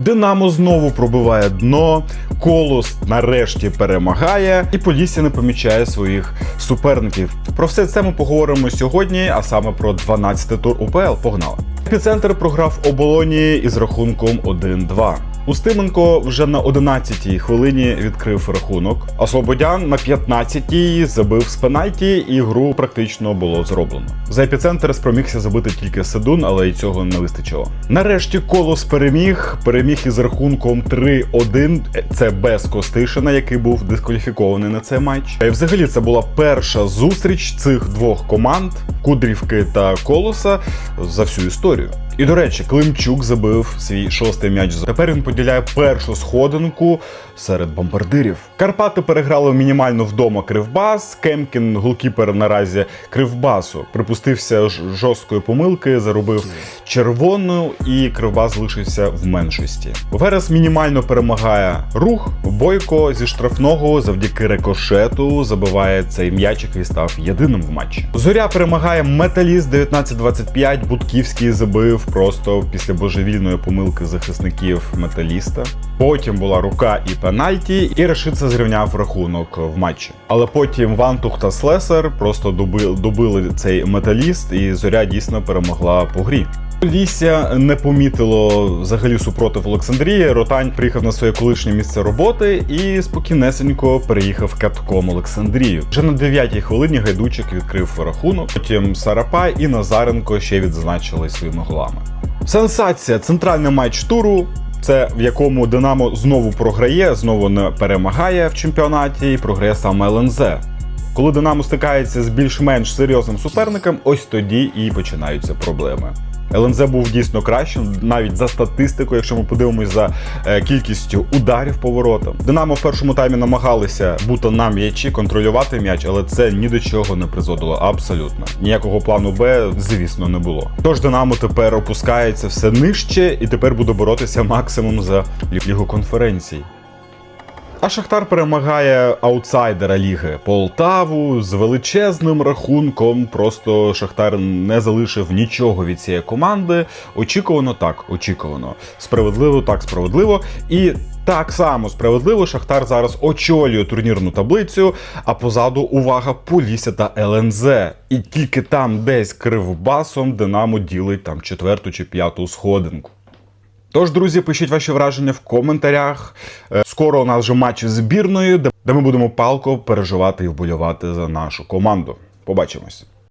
Динамо знову пробиває дно, колос нарешті перемагає, і Полісся не помічає своїх суперників. Про все це ми поговоримо сьогодні, а саме про 12-й тур УПЛ. Погнали. Епіцентр програв оболоні із рахунком 1-2. Устименко вже на 11-й хвилині відкрив рахунок, а Слободян на 15-й забив з пенальті, і гру практично було зроблено. За епіцентр спромігся забити тільки Седун, але й цього не вистачило. Нарешті колос переміг. Переміг із рахунком 3-1. Це без Костишина, який був дискваліфікований на цей матч. І взагалі це була перша зустріч цих двох команд Кудрівки та Колоса за всю історію. І до речі, Климчук забив свій шостий м'яч. Тепер він поділяє першу сходинку серед бомбардирів. Карпати переграли мінімально вдома Кривбас. Кемкін, голкіпер наразі Кривбасу, припустився жорсткої помилки, заробив червону, і крива залишився в меншості. Верес мінімально перемагає рух. Бойко зі штрафного завдяки рикошету забиває цей м'ячик і став єдиним в матчі. Зоря перемагає Металіст 19-25. Будківський забив просто після божевільної помилки захисників металіста. Потім була рука і пенальті, і Решица зрівняв рахунок в матчі. Але потім Вантух та Слесар просто добили, добили цей металіст, і зоря дійсно перемогла по грі. Лісся не помітило взагалі супротив Олександрії. Ротань приїхав на своє колишнє місце роботи і спокійнесенько переїхав Катком Олександрію. Вже на 9-й хвилині гайдучик відкрив рахунок. Потім Сарапай і Назаренко ще відзначили своїми голами. Сенсація центральний матч туру. Це в якому Динамо знову програє, знову не перемагає в чемпіонаті і програє саме ЛНЗ. Коли Динамо стикається з більш-менш серйозним суперником, ось тоді і починаються проблеми. ЛНЗ був дійсно кращим, навіть за статистикою, якщо ми подивимось за е, кількістю ударів по воротам. Динамо в першому таймі намагалися бути на м'ячі, контролювати м'яч, але це ні до чого не призводило абсолютно. Ніякого плану Б, звісно, не було. Тож Динамо тепер опускається все нижче і тепер буде боротися максимум за лігу конференцій. А Шахтар перемагає аутсайдера ліги Полтаву з величезним рахунком. Просто Шахтар не залишив нічого від цієї команди. Очікувано так, очікувано. Справедливо, так справедливо. І так само справедливо Шахтар зараз очолює турнірну таблицю. А позаду увага Полісся та ЛНЗ. І тільки там, десь кривбасом, Динамо ділить там четверту чи п'яту сходинку. Тож, друзі, пишіть ваші враження в коментарях. Е, Скоро у нас вже матч збірної, де ми будемо палко переживати і вболівати за нашу команду. Побачимось.